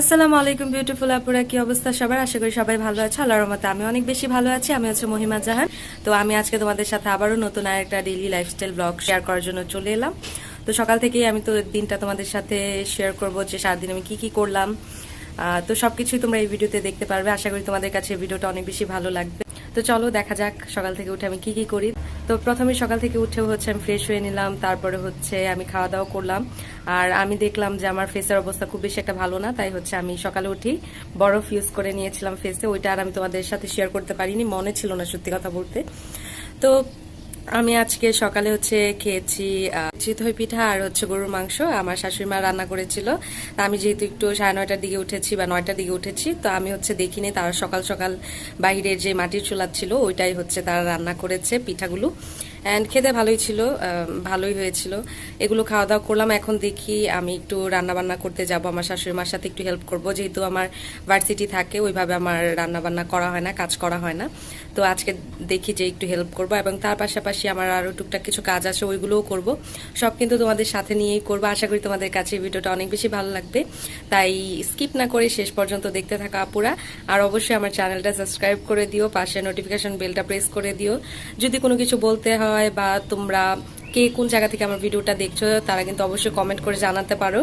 আসসালামু আলাইকুম বিউটিফুল আপুরা, কি অবস্থা সবার? আশা করি সবাই ভালো আছে। আল্লাহর রহমতে আমি অনেক বেশি ভালো আছি। আমি হচ্ছে মহিমা জাহান। তো আমি আজকে তোমাদের সাথে আবারও নতুন আরেকটা ডেইলি লাইফস্টাইল ব্লগ শেয়ার করার জন্য চলে এলাম। তো সকাল থেকেই আমি তো দিনটা তোমাদের সাথে শেয়ার করব যে সারাদিন আমি কি কি করলাম। তো সবকিছুই তোমরা এই ভিডিওতে দেখতে পারবে। আশা করি তোমাদের কাছে ভিডিওটা অনেক বেশি ভালো লাগবে। তো চলো, দেখা যাক সকাল থেকে উঠে আমি কি কি করি। তো প্রথমে সকাল থেকে উঠে হচ্ছে আমি ফ্রেশ হয়ে নিলাম, তারপরে হচ্ছে আমি খাওয়া দাওয়া করলাম। আর আমি দেখলাম যে আমার ফেসের অবস্থা খুব বেশি একটা ভালো না, তাই হচ্ছে আমি সকালে উঠি, বরফ ইউজ করে নিয়েছিলাম ফেসে ওইটা আর আমি তোমাদের সাথে শেয়ার করতে পারিনি, মনে ছিল না সত্যি কথা বলতে। তো আমি আজকে সকালে হচ্ছে খেয়েছি চিতই পিঠা আর হচ্ছে গরুর মাংস। আমার শাশুড়ি মা রান্না করেছিল। আমি যেহেতু একটু সাড়ে নয়টার দিকে উঠেছি বা নয়টার দিকে উঠেছি, তো আমি হচ্ছে দেখিনি তারা সকাল সকাল বাইরে যে মাটির চুলা ছিল, ওইটাই হচ্ছে তারা রান্না করেছে পিঠাগুলো। অ্যান্ড খেতে ভালোই ছিল ভালোই হয়েছিল। এগুলো খাওয়া দাওয়া করলাম, এখন দেখি আমি একটু রান্না বান্না করতে যাব। আমার শাশুড়ি মার সাথে একটু হেল্প করব। যেহেতু আমার ভার্সিটি থাকে, ওইভাবে আমার রান্না বান্না করা হয় না, কাজ করা হয় না। তো আজকে দেখি যে একটু হেল্প করব এবং তার পাশাপাশি আমার আরও টুকটাক কিছু কাজ আছে, ওইগুলোও করব। সব কিন্তু তোমাদের সাথে নিয়েই করব। আশা করি তোমাদের কাছে ভিডিওটা অনেক বেশি ভালো লাগবে। তাই স্কিপ না করে শেষ পর্যন্ত দেখতে থাকা আপুরা। আর অবশ্যই আমার চ্যানেলটা সাবস্ক্রাইব করে দিও, পাশে নোটিফিকেশন বেলটা প্রেস করে দিও। যদি কোনো কিছু বলতে হয় বা তোমরা কে কোন জায়গা থেকে আমার ভিডিওটা দেখছ, তারা কিন্তু অবশ্যই কমেন্ট করে জানাতে পারো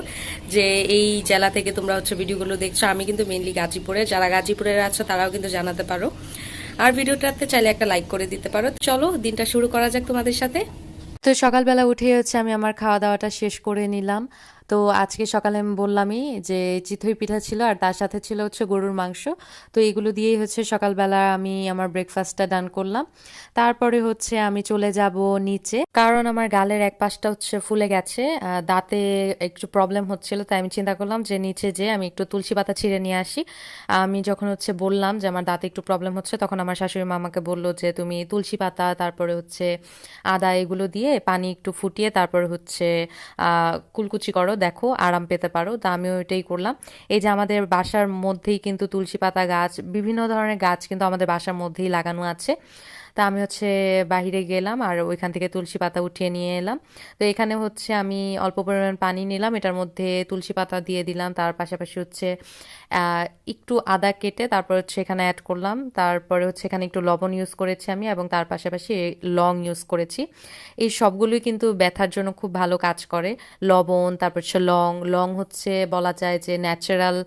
যে এই জেলা থেকে তোমরা হচ্ছে ভিডিওগুলো দেখছ। আমি কিন্তু মেনলি গাজীপুরে, যারা গাজীপুরের আছো তারাও কিন্তু জানাতে পারো। আর ভিডিওটাতে চাইলে একটা লাইক করে দিতে পারো। চলো, দিনটা শুরু করা যাক তোমাদের সাথে। তো সকালবেলা উঠে হচ্ছে আমি আমার খাওয়া দাওয়াটা শেষ করে নিলাম। তো আজকে সকালে আমি বললামই যে চিতই পিঠা ছিল আর তার সাথে ছিল হচ্ছে গরুর মাংস। তো এগুলো দিয়েই হচ্ছে সকালবেলা আমি আমার ব্রেকফাস্টটা ডান করলাম। তারপরে হচ্ছে আমি চলে যাব নিচে। কারণ আমার গালের এক পাশটা হচ্ছে ফুলে গেছে দাঁতে একটু প্রবলেম হচ্ছিল, তাই আমি চিন্তা করলাম যে নিচে যে আমি একটু তুলসী পাতা ছিঁড়ে নিয়ে আসি। আমি যখন হচ্ছে বললাম যে আমার দাঁতে একটু প্রবলেম হচ্ছে, তখন আমার শাশুড়ি মা আমাকে বলল যে তুমি তুলসী পাতা, তারপরে হচ্ছে আদা এগুলো দিয়ে পানি একটু ফুটিয়ে তারপরে হচ্ছে কুলকুচি করো। দেখো, আরাম পেতে পারো। তা আমিও এটাই করলাম। এই যে আমাদের বাসার মধ্যেই কিন্তু তুলসী পাতা গাছ, বিভিন্ন ধরনের গাছ কিন্তু আমাদের বাসার মধ্যেই লাগানো আছে। তা আমি হচ্ছে বাইরে গেলাম আর ওইখান থেকে তুলসী পাতা উঠিয়ে নিয়ে এলাম। তো এখানে হচ্ছে আমি অল্প পরিমাণ পানি নিলাম, এটার মধ্যে তুলসী পাতা দিয়ে দিলাম। তার পাশাপাশি হচ্ছে একটু আদা কেটে তারপর হচ্ছে এখানে অ্যাড করলাম। তারপরে হচ্ছে এখানে একটু লবণ ইউজ করেছি আমি এবং তার পাশাপাশি লং ইউজ করেছি। এই সবগুলোই কিন্তু ব্যথার জন্য খুব ভালো কাজ করে। লবণ, তারপর হচ্ছে লং লং হচ্ছে বলা যায় যে ন্যাচারাল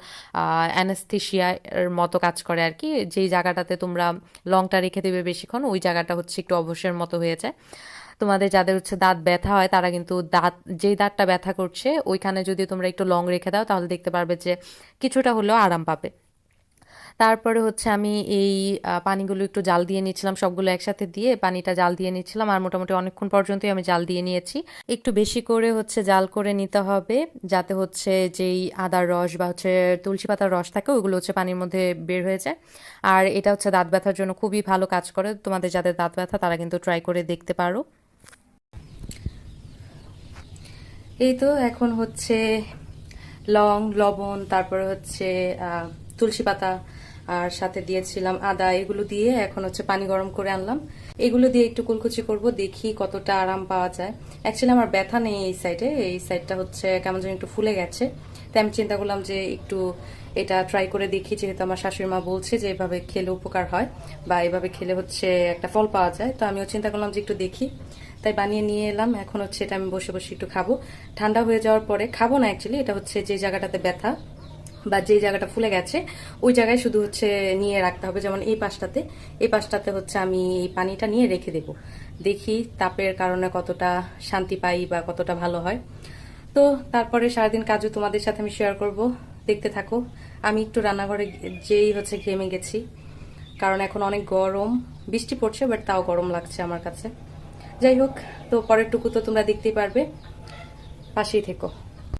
অ্যানেস্থেশিয়ার মতো কাজ করে আর কি। যেই জায়গাটাতে তোমরা লংটা রেখে দেবে বেশিক্ষণ, ওই জায়গাটা হচ্ছে একটু অবসের মতো হয়েছে। তোমাদের যাদের হচ্ছে দাঁত ব্যথা হয়, তারা কিন্তু দাঁত, যেই দাঁতটা ব্যথা করছে, ওইখানে যদি তোমরা একটু লং রেখে দাও, তাহলে দেখতে পারবে যে কিছুটা হলেও আরাম পাবে। তারপরে হচ্ছে আমি এই পানিগুলো একটু জাল দিয়ে নিচ্ছিলাম, সবগুলো একসাথে দিয়ে পানিটা জাল দিয়ে নিচ্ছিলাম। আর মোটামুটি অনেকক্ষণ পর্যন্তই আমি জাল দিয়ে নিয়েছি। একটু বেশি করে হচ্ছে জাল করে নিতে হবে, যাতে হচ্ছে যেই আদার রস বা হচ্ছে তুলসী পাতার রস থাকে, ওইগুলো হচ্ছে পানির মধ্যে বের হয়ে যায়। আর এটা হচ্ছে দাঁত ব্যথার জন্য খুবই ভালো কাজ করে। তোমাদের যাদের দাঁত ব্যথা, তারা কিন্তু ট্রাই করে দেখতে পারো। এই তো এখন হচ্ছে লং, লবণ, তারপরে হচ্ছে তুলসী পাতা আর সাথে দিয়েছিলাম আদা, এগুলো দিয়ে এখন হচ্ছে পানি গরম করে আনলাম। এগুলো দিয়ে একটু কুলকুচি করব, দেখি কতটা আরাম পাওয়া যায়। অ্যাকচুয়ালি আমার ব্যথা নেই এই সাইডে এই সাইডটা হচ্ছে কেমন যেন একটু ফুলে গেছে। তাই আমি চিন্তা করলাম যে একটু এটা ট্রাই করে দেখি, যেহেতু আমার শাশুড়ি মা বলছে যে এভাবে খেলে উপকার হয় বা এভাবে খেলে হচ্ছে একটা ফল পাওয়া যায়। তো আমিও চিন্তা করলাম যে একটু দেখি। তাই বানিয়ে নিয়ে এলাম, এখন হচ্ছে এটা আমি বসে বসে একটু খাব। ঠান্ডা হয়ে যাওয়ার পরে, খাব না অ্যাকচুয়ালি এটা হচ্ছে যে জায়গাটাতে ব্যথা। বা যে জায়গাটা ফুলে গেছে, ওই জায়গায় শুধু হচ্ছে নিয়ে রাখতে হবে। যেমন এই পাশটাতে এই পাশটাতে হচ্ছে আমি এই পানিটা নিয়ে রেখে দেব। দেখি তাপের কারণে কতটা শান্তি পাই বা কতটা ভালো হয়। তো তারপরে সারাদিন কাজও তোমাদের সাথে আমি শেয়ার করব। দেখতে থাকো। আমি একটু রান্নাঘরে যেই হচ্ছে ঘেমে গেছি। কারণ এখন অনেক গরম। বৃষ্টি পড়ছে বাট তাও গরম লাগছে আমার কাছে। যাই হোক, তো পরের টুকু তো তোমরা দেখতেই পারবে। পাশেই থেকো।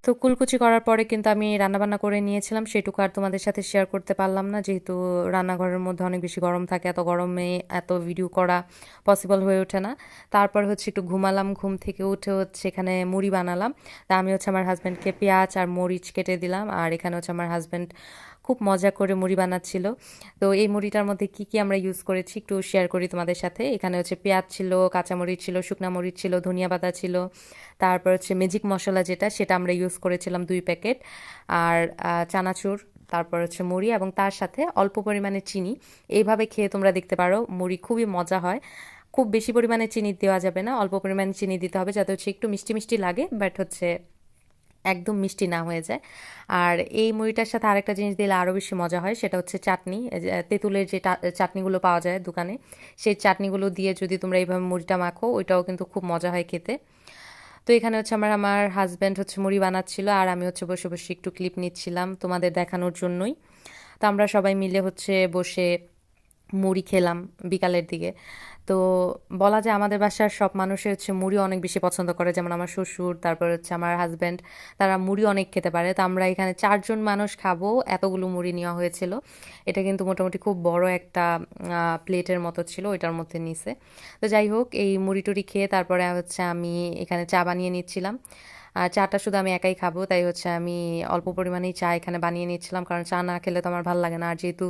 তো কুলকুচি করার পরে কিন্তু আমি রান্নাবান্না করে নিয়েছিলাম, সেটুকু আর তোমাদের সাথে শেয়ার করতে পারলাম না। যেহেতু রান্নাঘরের মধ্যে অনেক বেশি গরম থাকে, এত গরমে এত ভিডিও করা পসিবল হয়ে ওঠে না। তারপর হচ্ছে একটু ঘুমালাম, ঘুম থেকে উঠে হচ্ছে এখানে মুড়ি বানালাম। তা আমি হচ্ছে আমার হাজব্যান্ডকে পেঁয়াজ আর মরিচ কেটে দিলাম, আর এখানে হচ্ছে আমার হাজব্যান্ড খুব মজা করে মুড়ি বানাচ্ছিল। তো এই মুড়িটার মধ্যে কি কি আমরা ইউজ করেছি একটু শেয়ার করি তোমাদের সাথে। এখানে হচ্ছে পেঁয়াজ ছিল, কাঁচামরিচ ছিল, শুকনা মরিচ ছিল, ধনিয়া পাতা ছিল। তারপর হচ্ছে ম্যাজিক মশলা যেটা, সেটা আমরা ইউজ করেছিলাম দুই প্যাকেট আর চানাচুর, তারপর হচ্ছে মুড়ি এবং তার সাথে অল্প পরিমাণে চিনি। এইভাবে খেয়ে তোমরা দেখতে পারো, মুড়ি খুবই মজা হয়। খুব বেশি পরিমাণে চিনি দেওয়া যাবে না, অল্প পরিমাণে চিনি দিতে হবে যাতে হচ্ছে একটু মিষ্টি মিষ্টি লাগে বাট হচ্ছে একদম মিষ্টি না হয়ে যায়। আর এই মুড়িটার সাথে আরেকটা জিনিস দিলে আরও বেশি মজা হয়, সেটা হচ্ছে চাটনি। তেঁতুলের যে চাটনিগুলো পাওয়া যায় দোকানে, সেই চাটনিগুলো দিয়ে যদি তোমরা এইভাবে মুড়িটা মাখো, ওইটাও কিন্তু খুব মজা হয় খেতে। তো এখানে হচ্ছে আমার আমার হাজব্যান্ড হচ্ছে মুড়ি বানাচ্ছিল, আর আমি হচ্ছে বসে বসে একটু ক্লিপ নিচ্ছিলাম তোমাদের দেখানোর জন্যই। তো আমরা সবাই মিলে হচ্ছে বসে মুড়ি খেলাম বিকালের দিকে। তো বলা যায় আমাদের বাসার সব মানুষের হচ্ছে মুড়ি অনেক বেশি পছন্দ করে। যেমন আমার শ্বশুর, তারপর হচ্ছে আমার হাজব্যান্ড তারা মুড়ি অনেক খেতে পারে। তো আমরা এখানে চারজন মানুষ খাব, এতগুলো মুড়ি নেওয়া হয়েছিল। এটা কিন্তু মোটামুটি খুব বড় একটা প্লেটের মতো ছিল, ওইটার মধ্যে নিছে। তো যাই হোক, এই মুড়ি টুড়ি খেয়ে তারপরে হচ্ছে আমি এখানে চা বানিয়ে নিচ্ছিলাম। আর চাটা শুধু আমি একাই খাব, তাই হচ্ছে আমি অল্প পরিমাণেই চা এখানে বানিয়ে নিচ্ছিলাম কারণ চা না খেলে তো আমার ভালো লাগে না। আর যেহেতু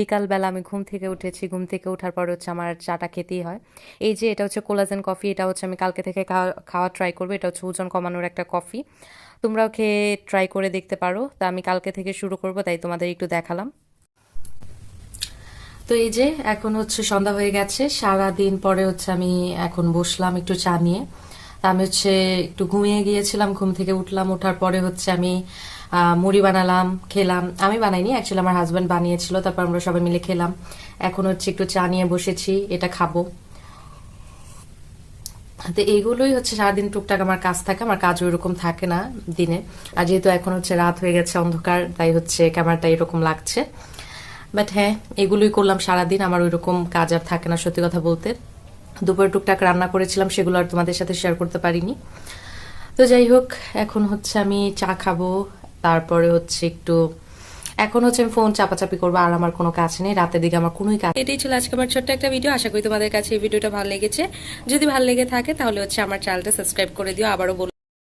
বিকালবেলা আমি ঘুম থেকে উঠেছি, ঘুম থেকে ওঠার পর হচ্ছে আমার চাটা খেতেই হয়। এই যে এটা হচ্ছে কোলাজেন কফি, এটা হচ্ছে আমি কালকে থেকে খাওয়া খাওয়া ট্রাই করব। এটা হচ্ছে ওজন কমানোর একটা কফি। তোমরাও খেয়ে ট্রাই করে দেখতে পারো। তা আমি কালকে থেকে শুরু করব, তাই তোমাদের একটু দেখালাম। তো এই যে এখন হচ্ছে সন্ধ্যা হয়ে গেছে। সারা দিন পরে হচ্ছে আমি এখন বসলাম একটু চা নিয়ে। আমি হচ্ছে একটু ঘুমিয়ে গিয়েছিলাম, ঘুম থেকে উঠলাম, ওঠার পরে হচ্ছে আমি মুড়ি বানালাম, খেলাম। আমি বানাইনি অ্যাকচুয়ালি আমার হাজব্যান্ড বানিয়েছিল, তারপর আমরা সবাই মিলে খেলাম। এখন হচ্ছে একটু চা নিয়ে বসেছি, এটা খাব। তো এইগুলোই হচ্ছে সারাদিন টুকটাক আমার কাজ থাকে, আমার কাজ ওইরকম থাকে না দিনে। আর যেহেতু এখন হচ্ছে রাত হয়ে গেছে অন্ধকার, তাই হচ্ছে ক্যামেরাটা এরকম লাগছে। বাট হ্যাঁ এগুলোই করলাম সারাদিন, আমার ওইরকম কাজ আর থাকে না, সত্যি কথা বলতে। দুপুরে টুকটাক রান্না করেছিলাম, সেগুলো আর তোমাদের সাথে শেয়ার করতে পারিনি। তো যাই হোক, এখন হচ্ছে আমি চা খাব, তারপরে হচ্ছে একটু, এখন হচ্ছে আমি ফোন চাপাচাপি করব, আর আমার কোনো কাজ নেই, রাতের দিকে আমার কোনোই কাজ এটাই ছিল আজকে আমার ছোট্ট একটা ভিডিও আশা করি তোমাদের কাছে এই ভিডিওটা ভালো লেগেছে। যদি ভালো লেগে থাকে তাহলে হচ্ছে আমার চ্যানেলটা সাবস্ক্রাইব করে দিও, আবারও